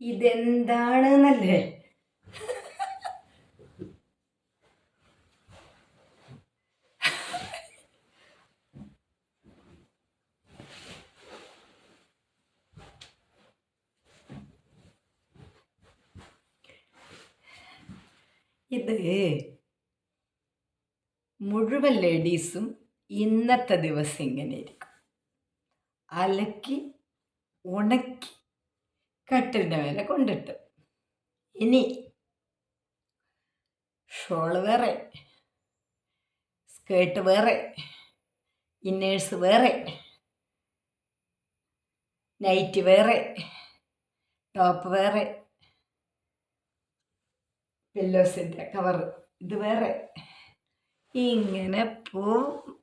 ഇതെന്താണെന്നല്ലേ? ഇത് മുഴുവൻ ലേഡീസും ഇന്നത്തെ ദിവസം ഇങ്ങനെ ഇരിക്കും അലക്കി ഉണക്കി കട്ടിലിന്റെ മേലെ കൊണ്ടിട്ട്. ഇനി ഷോൾ വേറെ സ്കേർട്ട് വേറെ ഇന്നേഴ്സ് വേറെ നൈറ്റ് വേറെ ടോപ്പ് വേറെ പില്ലോസിന്റെ കവർ ഇത് വേറെ. ഇങ്ങനെ പോവും.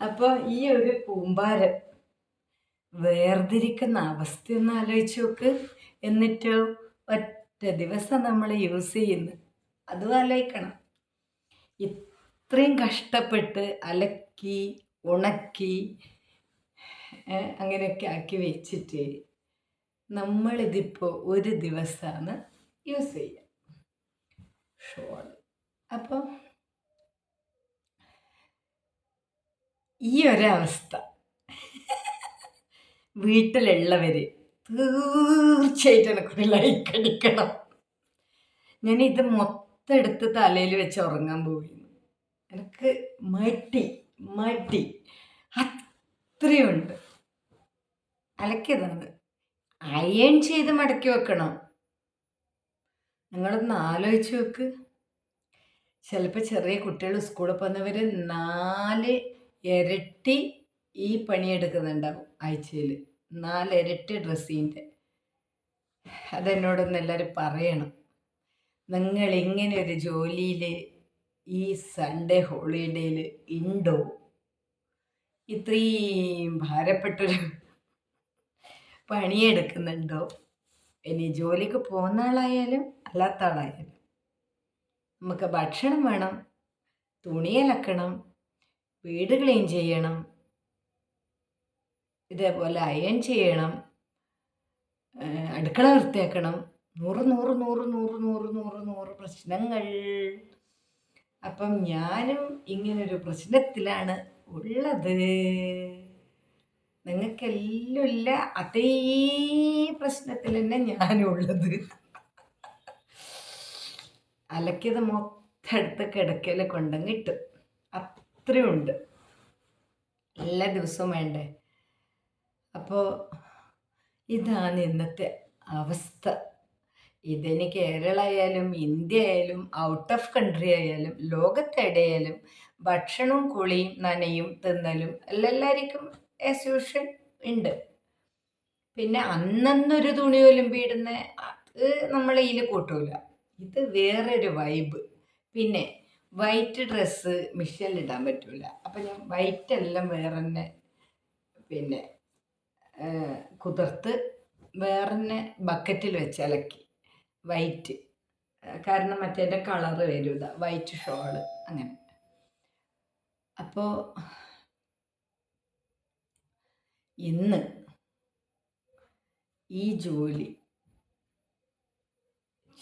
അപ്പോൾ ഈ ഒരു കൂമ്പാരം വേർതിരിക്കുന്ന അവസ്ഥ ഒന്ന് ആലോചിച്ച് നോക്ക്. എന്നിട്ട് ഒറ്റ ദിവസം നമ്മൾ യൂസ് ചെയ്യുന്നു. അതും ആലോചിക്കണം. ഇത്രയും കഷ്ടപ്പെട്ട് അലക്കി ഉണക്കി അങ്ങനെയൊക്കെ ആക്കി വെച്ചിട്ട് നമ്മളിതിപ്പോൾ ഒരു ദിവസമാണ് യൂസ് ചെയ്യുക ഷോൾ അപ്പോൾ ഈ ഒരവസ്ഥ വീട്ടിലുള്ളവർ തീർച്ചയായിട്ടും എനിക്കൊരു ലൈക്ക് അടിക്കണം. ഞാൻ ഇത് മൊത്തം എടുത്ത് തലയിൽ വെച്ച് ഉറങ്ങാൻ പോയിരുന്നു എനിക്ക് മടി മടി. അത്രയുണ്ട്. അലക്കിയതാണ്. അയൺ ചെയ്ത് മടക്കി വെക്കണം. നിങ്ങളൊന്ന് ആലോചിച്ച് വെക്ക് ചിലപ്പോൾ ചെറിയ കുട്ടികൾ സ്കൂളിൽ പോകുന്നവർ നാല് ഇരട്ടി ഈ പണിയെടുക്കുന്നുണ്ടാവും ആഴ്ചയിൽ നാലിരട്ടി ഡ്രസ്സിന്റെ അതെന്നോടൊന്ന് എല്ലാവരും പറയണം. നിങ്ങൾ ഇങ്ങനെ ഒരു ജോലിയിൽ ഈ സൺഡേ ഹോളിഡേയിൽ ഉണ്ടോ ഇത്രയും ഭാരപ്പെട്ടൊരു പണിയെടുക്കുന്നുണ്ടോ? ഇനി ജോലിക്ക് പോകുന്ന ആളായാലും അല്ലാത്ത ആളായാലും നമുക്ക് ഭക്ഷണം വേണം തുണി അലക്കണം വീട് ക്ലീൻ ചെയ്യണം ഇതേപോലെ അയൺ ചെയ്യണം അടുക്കള വൃത്തിയാക്കണം. നൂറ് നൂറ് നൂറ് നൂറ് നൂറ് നൂറ് നൂറ് പ്രശ്നങ്ങൾ. അപ്പം ഞാനും ഇങ്ങനൊരു പ്രശ്നത്തിലാണ് ഉള്ളത്. നിങ്ങൾക്കെല്ലാം ഇല്ല അതേ പ്രശ്നത്തിൽ തന്നെ ഞാനും ഉള്ളത് അലക്കിയത് മൊത്തം എടുത്ത് കിടക്കയിൽ കൊണ്ടങ്ങിട്ട് ഇട്ട്. അത്രയുണ്ട്. എല്ലാ ദിവസവും വേണ്ടേ? അപ്പോൾ ഇതാണ് ഇന്നത്തെ അവസ്ഥ. ഇതിന് കേരള ആയാലും ഇന്ത്യ ആയാലും ഔട്ട് ഓഫ് കൺട്രി ആയാലും ലോകത്തെവിടെയായാലും ഭക്ഷണവും കുളിയും നനയും തിന്നലും എല്ലാവർക്കും ആസ് ഉണ്ട്. പിന്നെ അന്നന്നൊരു തുണി ഒലുമ്പിയിടുന്ന അത് നമ്മൾ ഇതിൽ കൂട്ടൂല. ഇത് വേറൊരു വൈബ് പിന്നെ വൈറ്റ് ഡ്രസ്സ് മിഷനിലിടാൻ പറ്റൂല. അപ്പം ഞാൻ വൈറ്റ് എല്ലാം വേറെ തന്നെ പിന്നെ കുതിർത്ത് വേറെ ബക്കറ്റിൽ വെച്ച് അലക്കി. വൈറ്റ് കാരണം മറ്റേന്റെ കളറ് വരും വൈറ്റ് ഷോൾ അങ്ങനെ. അപ്പോൾ ഇന്ന് ഈ ജോലി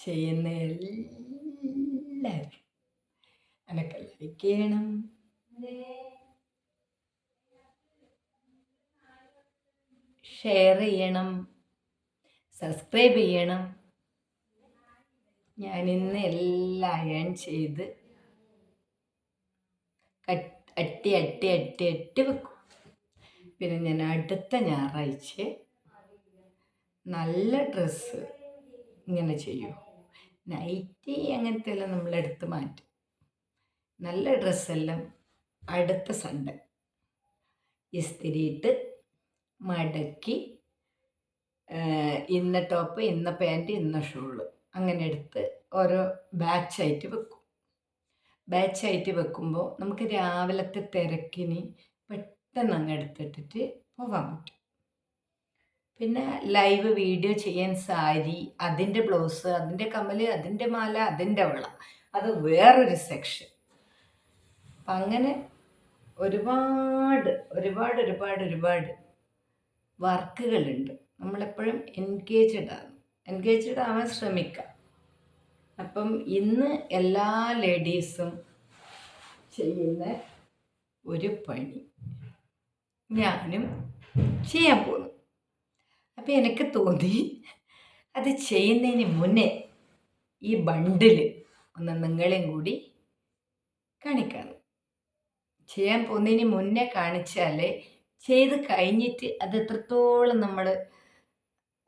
ചെയ്യുന്ന എല്ലാവരും എനക്ക് ഷെയർ ചെയ്യണം സബ്സ്ക്രൈബ് ചെയ്യണം. ഞാൻ ഇന്ന് എല്ലാം അയൺ ചെയ്ത് അട്ടി അട്ടി അട്ടി അട്ടി വെക്കും. പിന്നെ ഞാൻ അടുത്ത ഞായറാഴ്ച നല്ല ഡ്രസ്സ് ഇങ്ങനെ ചെയ്യൂ. നൈറ്റി അങ്ങനത്തെ എല്ലാം നമ്മളെടുത്ത് മാറ്റും. നല്ല ഡ്രസ്സെല്ലാം അടുത്ത സൺഡേ ഇസ്തിരിയിട്ട് മടക്കി ഇന്ന ടോപ്പ് ഇന്ന പാന്റ് ഇന്ന ഷൂൾ. അങ്ങനെ എടുത്ത് ഓരോ ബാച്ചായിട്ട് വെക്കും. ബാച്ചായിട്ട് വെക്കുമ്പോൾ നമുക്ക് രാവിലത്തെ തിരക്കിന് പെട്ടെന്ന് അങ്ങ് എടുത്തിട്ടിട്ട് പോകാൻ പറ്റും. പിന്നെ ലൈവ് വീഡിയോ ചെയ്യാൻ സാരി അതിന്റെ ബ്ലൗസ് അതിന്റെ കമ്മൽ അതിന്റെ മാല അതിന്റെ വള അത് വേറൊരു സെക്ഷൻ. അപ്പം അങ്ങനെ ഒരുപാട് ഒരുപാട് ഒരുപാട് ഒരുപാട് വർക്കുകളുണ്ട്. നമ്മളെപ്പോഴും എൻഗേജഡ് ആണ്. എൻഗേജഡ് ആവാൻ ശ്രമിക്കുക അപ്പം ഇന്ന് എല്ലാ ലേഡീസും ചെയ്യുന്ന ഒരു പണി. ഞാനും ചെയ്യാൻ പോകുന്നു അപ്പം എനിക്ക് തോന്നി അത് ചെയ്യുന്നതിന് മുന്നേ ഈ ബണ്ടിൽ ഒന്ന് നിങ്ങളെയും കൂടി കാണിക്കണം. ചെയ്യാൻ പോകുന്നതിന് മുന്നേ കാണിച്ചാൽ ചെയ്ത് കഴിഞ്ഞിട്ട് അത് എത്രത്തോളം നമ്മൾ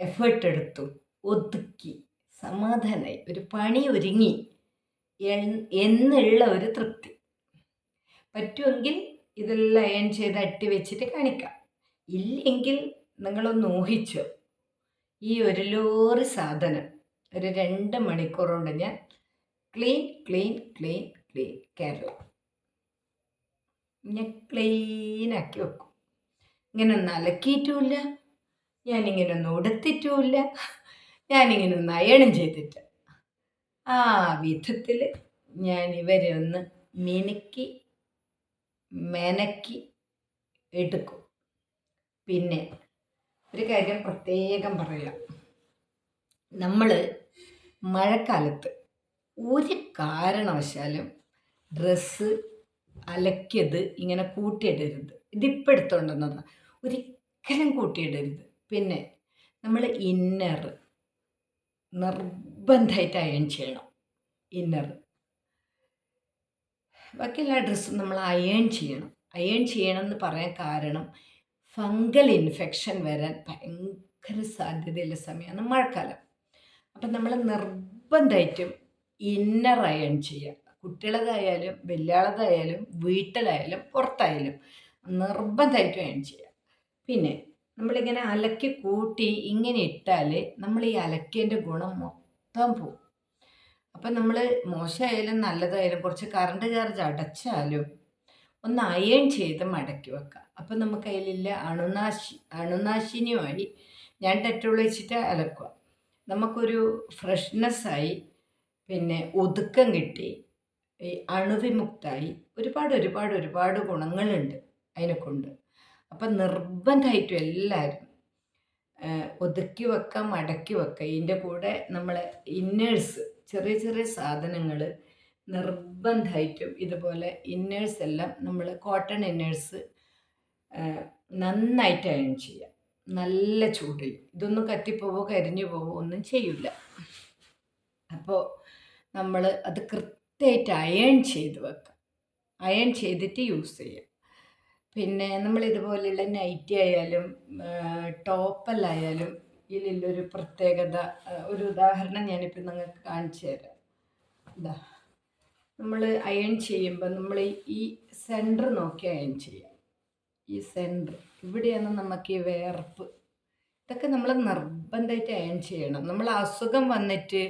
എഫേർട്ട് എടുത്തു ഒതുക്കി സമാധാനമായി ഒരു പണി ഒരുങ്ങി എന്നുള്ള ഒരു തൃപ്തി. പറ്റുമെങ്കിൽ ഇതെല്ലാം അയൺ ചെയ്ത് അട്ടി വെച്ചിട്ട് കാണിക്കാം. ഇല്ലെങ്കിൽ നിങ്ങളൊന്ന് ഊഹിച്ചോ ഈ ഒരു ലോറി സാധനം ഒരു രണ്ട് മണിക്കൂർ കൊണ്ട് ഞാൻ clean clean clean clean Kerala. ഞാൻ ക്ലീനാക്കി വെക്കും. ഇങ്ങനെ ഒന്ന് അലക്കിയിട്ടുമില്ല. ഞാനിങ്ങനെ ഒന്ന് ഉടുത്തിട്ടുമില്ല. ഞാനിങ്ങനെ ഒന്ന് അയണം ചെയ്തിട്ട്. ആ വിധത്തിൽ ഞാൻ ഇവരെ ഒന്ന് മിനുക്കി മെനക്കി എടുക്കും. പിന്നെ ഒരു കാര്യം പ്രത്യേകം പറയാം. നമ്മൾ മഴക്കാലത്ത് ഒരു കാരണവശാലും ഡ്രസ്സ് അലക്കിയത് ഇങ്ങനെ കൂട്ടിയിടരുത്. ഇതിപ്പോൾ എടുത്തുകൊണ്ടുവന്നതാണ് ഒരിക്കലും കൂട്ടിയിടരുത്. പിന്നെ നമ്മൾ ഇന്നർ നിർബന്ധമായിട്ട് അയൺ ചെയ്യണം. ഇന്നർ ബാക്കി എല്ലാ ഡ്രസ്സും നമ്മൾ അയൺ ചെയ്യണം. അയൺ ചെയ്യണം എന്ന് പറയാൻ കാരണം ഫംഗൽ ഇൻഫെക്ഷൻ വരാൻ ഭയങ്കര സാധ്യതയുള്ള സമയമാണ് മഴക്കാലം. അപ്പം നമ്മൾ നിർബന്ധമായിട്ടും ഇന്നർ അയൺ ചെയ്യുക കുട്ടികളതായാലും വലിയാളതായാലും വീട്ടിലായാലും പുറത്തായാലും നിർബന്ധമായിട്ടും അയൺ ചെയ്യുക പിന്നെ നമ്മളിങ്ങനെ അലക്കി കൂട്ടി ഇങ്ങനെ ഇട്ടാൽ നമ്മൾ ഈ അലക്കേന്റെ ഗുണം മൊത്തം പോവും. അപ്പം നമ്മൾ മോശമായാലും നല്ലതായാലും കുറച്ച് കറണ്ട് ചാർജ് അടച്ചാലും ഒന്ന് അയൺ ചെയ്ത് മടക്കി വെക്കുക. അപ്പം നമുക്ക് അതിലില്ല അണുനാശി അണുനാശിനിയുമായി ഞാൻ ഡെറ്റോൾ വെച്ചിട്ട് അലക്കുക. നമുക്കൊരു ഫ്രഷ്നെസ്സായി പിന്നെ ഒതുക്കം കിട്ടി അണുവിമുക്തായി ഒരുപാട് ഒരുപാട് ഒരുപാട് ഗുണങ്ങളുണ്ട് അതിനെക്കൊണ്ട്. അപ്പം നിർബന്ധമായിട്ടും എല്ലാവരും ഒതുക്കി വെക്കാം മടക്കി വെക്കാം. ഇതിന്റെ കൂടെ നമ്മൾ ഇന്നേഴ്സ് ചെറിയ ചെറിയ സാധനങ്ങൾ നിർബന്ധമായിട്ടും ഇതുപോലെ ഇന്നേഴ്സ് എല്ലാം നമ്മൾ കോട്ടൺ ഇന്നേഴ്സ് നന്നായിട്ട് അയൺ ചെയ്യുക നല്ല ചൂടിൽ ഇതൊന്നും കത്തിപ്പോവോ കരിഞ്ഞു പോവോ ഒന്നും ചെയ്യില്ല അപ്പോൾ നമ്മൾ അത് കൃത്യമായിട്ട് അയൺ ചെയ്ത് വെക്കുക അയൺ ചെയ്തിട്ട് യൂസ് ചെയ്യുക പിന്നെ നമ്മൾ ഇതുപോലെയുള്ള നൈറ്റി ആയാലും ടോപ്പല്ലായാലും ഇതിലൊരു പ്രത്യേകത ഒരു ഉദാഹരണം ഞാനിപ്പോൾ നിങ്ങൾക്ക് കാണിച്ചു തരാം. ഇതാ നമ്മൾ അയൺ ചെയ്യുമ്പോൾ നമ്മൾ ഈ സെന്റർ നോക്കി അയൺ ചെയ്യാം. ഈ സെന്റർ ഇവിടെയാണ് നമുക്ക് ഈ വേർപ്പ്. ഇതൊക്കെ നമ്മൾ നിർബന്ധമായിട്ട് അയൺ ചെയ്യണം. നമ്മൾ അസുഖം വന്നിട്ട്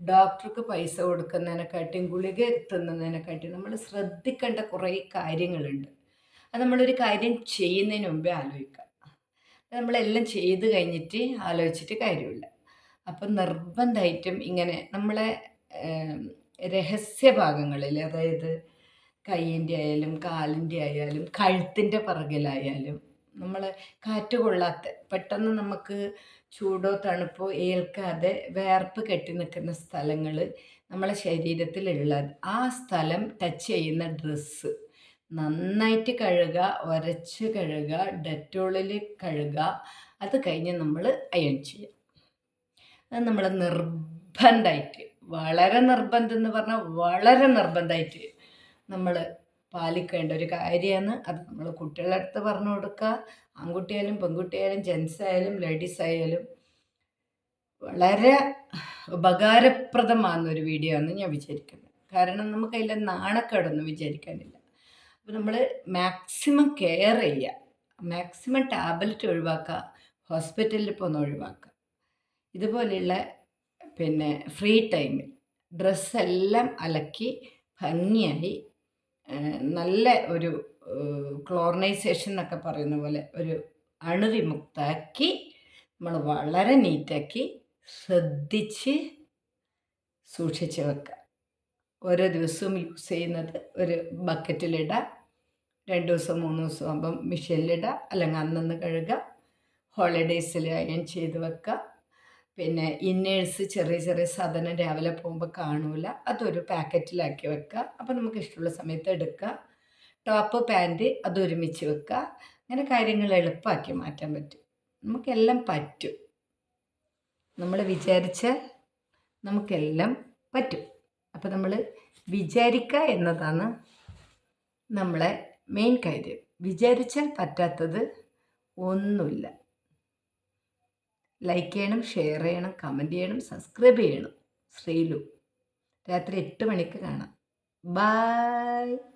ഡോക്ടർക്ക് പൈസ കൊടുക്കുന്നതിനെക്കാട്ടിയും ഗുളിക എത്തുന്നതിനെക്കാട്ടിയും നമ്മൾ ശ്രദ്ധിക്കേണ്ട കുറേ കാര്യങ്ങളുണ്ട്. അത് നമ്മളൊരു കാര്യം ചെയ്യുന്നതിന് മുമ്പേ ആലോചിക്കുക. നമ്മളെല്ലാം ചെയ്ത് കഴിഞ്ഞിട്ട് ആലോചിച്ചിട്ട് കാര്യമില്ല. അപ്പം നിർബന്ധമായിട്ടും ഇങ്ങനെ നമ്മളെ രഹസ്യഭാഗങ്ങളിൽ അതായത് കൈയിന്റെ ആയാലും കാലിന്റെ ആയാലും കഴുത്തിന്റെ പിറകിലായാലും നമ്മൾ കാറ്റ് കൊള്ളാത്ത പെട്ടെന്ന് നമുക്ക് ചൂടോ തണുപ്പോ ഏൽക്കാതെ വേർപ്പ് കെട്ടി നിൽക്കുന്ന സ്ഥലങ്ങൾ നമ്മളെ ശരീരത്തിലുള്ള ആ സ്ഥലം ടച്ച് ചെയ്യുന്ന ഡ്രസ്സ് നന്നായിട്ട് കഴുകുക ഉരച്ച് കഴുകുക ഡെറ്റോളിൽ കഴുകുക അത് കഴിഞ്ഞ് നമ്മൾ അയൺ ചെയ്യുക. അത് നമ്മൾ നിർബന്ധമായിട്ട് വളരെ നിർബന്ധം എന്ന് പറഞ്ഞാൽ വളരെ നിർബന്ധമായിട്ട് നമ്മൾ പാലിക്കേണ്ട ഒരു കാര്യമാണ്. അത് നമ്മൾ കുട്ടികളുടെ അടുത്ത് പറഞ്ഞു കൊടുക്കുക. ആൺകുട്ടിയായാലും പെൺകുട്ടിയായാലും ജെൻസ് ആയാലും ലേഡീസ് ആയാലും വളരെ ഉപകാരപ്രദമാകുന്ന ഒരു വീഡിയോ എന്ന് ഞാൻ വിചാരിക്കുന്നത് കാരണം നമുക്ക് അതിലെ നാണക്കേടൊന്നും വിചാരിക്കാനില്ല. അപ്പോൾ നമ്മൾ മാക്സിമം കെയർ ചെയ്യുക മാക്സിമം ടാബ്ലറ്റ് ഒഴിവാക്കുക ഹോസ്പിറ്റലിൽ പോകുന്ന ഒഴിവാക്കുക ഇതുപോലെയുള്ള പിന്നെ ഫ്രീ ടൈമിൽ ഡ്രസ്സെല്ലാം അലക്കി ഭംഗിയായി നല്ല ഒരു ക്ലോറിനൈസേഷൻ എന്നൊക്കെ പറയുന്ന പോലെ ഒരു അണുവിമുക്താക്കി നമ്മൾ വളരെ നീറ്റാക്കി ശ്രദ്ധിച്ച് സൂക്ഷിച്ച് വെക്കുക ഓരോ ദിവസവും യൂസ് ചെയ്യുന്നത് ഒരു ബക്കറ്റിലിടുക രണ്ട് ദിവസം മൂന്ന് ദിവസം ആകുമ്പം മിഷീനിലിടുക. അല്ലെങ്കിൽ അന്നന്ന് കഴുകുക. ഹോളിഡേയ്സിൽ അയൺ ചെയ്ത് വെക്കുക. പിന്നെ ഇന്നേഴ്സ് ചെറിയ ചെറിയ സാധനം രാവിലെ പോകുമ്പോൾ കാണൂല. അതൊരു പാക്കറ്റിലാക്കി വെക്കുക. അപ്പോൾ നമുക്ക് ഇഷ്ടമുള്ള സമയത്ത് എടുക്കുക. ടോപ്പ് പാന്റ് അത് ഒരുമിച്ച് വെക്കുക. അങ്ങനെ കാര്യങ്ങൾ എളുപ്പമാക്കി മാറ്റാൻ പറ്റും. നമുക്കെല്ലാം പറ്റും. നമ്മൾ വിചാരിച്ചാൽ നമുക്കെല്ലാം പറ്റും. അപ്പോൾ നമ്മൾ വിചാരിക്കുക എന്നതാണ് നമ്മളെ മെയിൻ കാര്യം. വിചാരിച്ചാൽ പറ്റാത്തത് ഒന്നുമില്ല. ലൈക്ക് ചെയ്യണം ഷെയർ ചെയ്യണം കമന്റ് ചെയ്യണം സബ്സ്ക്രൈബ് ചെയ്യണം. ശ്രീലു. രാത്രി എട്ട് മണിക്ക് കാണാം. ബായ്